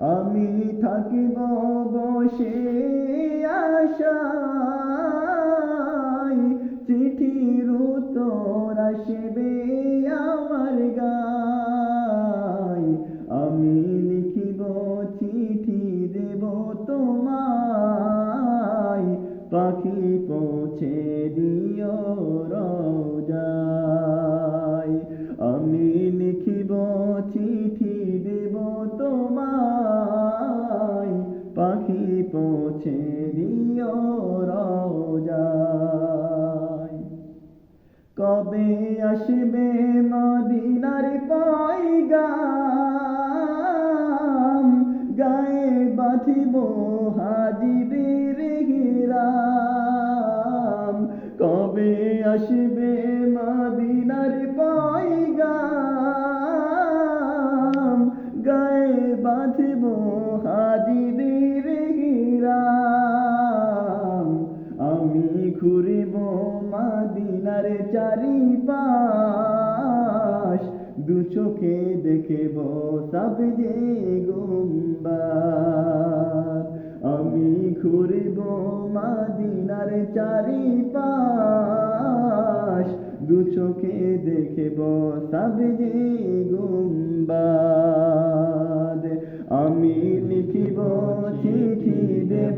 আমি থাকিব বসে আশায়। চিঠির উত্তর আসবে আমার গায়। আমি লিখিব, চিঠি দেব তোমায়। পাখি পৌঁছে দিও রোজায় কবে আসবে মদিনার পয়গাম। গায়ে বাঁধিব হাজিদের হিরাম। কবে আসবে মদিনার পয়গাম? গায়ে বাঁধিব ঘুরিব মাদিনার চারিপাশ। দু চোখে দেখব সব যে গুম্বার। আমি ঘুরিব মাদিনার চারিপাশ। দু চোখে দেখব সব যে গুম্বাদ আমি লিখিব চিঠি দেব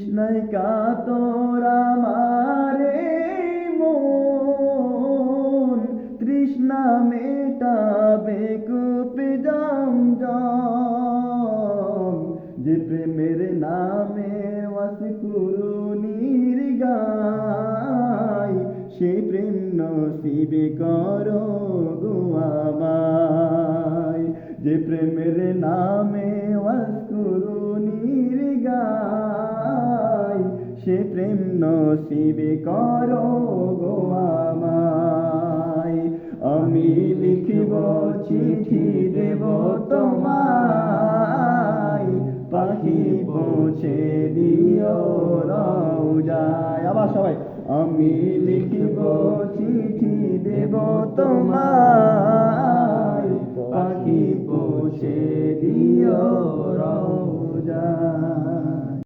তৃষ্ণাই কাতর আমারে মন। তৃষ্ণা মেটাবে কূপ জম জম যে প্রেমের নামে ওয়াসকুরুনির গায় সে প্রেম নসিবে করো গো আমায়। যে প্রেমের নামে ওয়াসকুরুনির গায় সে প্রেম নসিবে করো গো আমায়। আমি লিখিব চিঠি দেব তোমায়। পাখি পৌঁছে দিও রোজায় আবার সবাই, আমি লিখিব চিঠি দেব তোমায়। পাখি পৌঁছে দিও